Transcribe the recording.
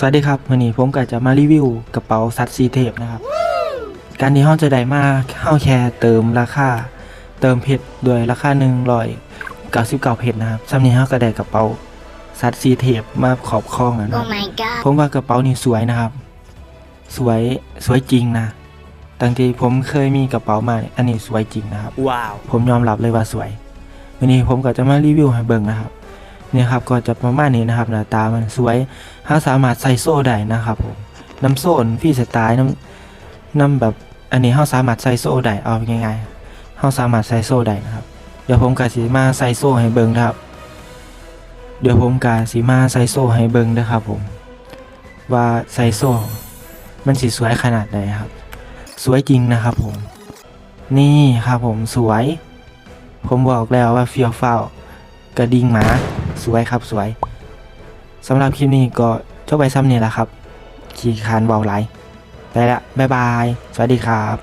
สวัสดีครับวันนี้ผมก็จะมารีวิวกระเป๋าซัดซีเทปนะครับ การที่ห้องจะได้มาเข้าแค่เติมราคา เติมเพชรด้วยราคาหนึ่งร้อยเก้าสิบเก้าเพชรนะครับสำนี้ห้าก็ได้กระเป๋าซัดซีเทปมาขอบคล้องอะนะ Oh my god. ผมว่ากระเป๋านี่สวยนะครับ สวยสวยจริงนะตั้งที่ผมเคยมีกระเป๋ามาเนี่ยอันนี้สวยจริงนะครับ ว้าว ผมยอมรับเลยว่าสวย วันนี้ผมก็จะมารีวิวให้เบิ่งนะครับ เนี่ยครับก็จะประมาณนี้นะครับหน้าตามันสวยถ้าสามารถใส่โซ่ได้นะครับผมน้ำโซ่นฟรีสไตล์น้ำน้ำแบบอันนี้เขาสามารถใส่โซ่ได้เอาง่ายๆเขาสามารถใส่โซ่ได้นะครับ เดี๋ยวผมกาสีมาใส่โซ่ให้เบิ่งนะครับ เดี๋ยวผมกาสีมาใส่โซ่ให้เบิ่งนะครับผม ว่าใส่โซ่ มันสีสวยขนาดไหนครับ สวยจริงนะครับผม นี่ครับผมสวย ผมบอกแล้วว่าเฟียวฟ้ากระดิ่งหมา สวยครับสวยสำหรับคลิปนี้ก็จบไปซ้ำนี่แหละครับ ขี่คานเบาไหลไปละบ๊ายบาย สวัสดีครับ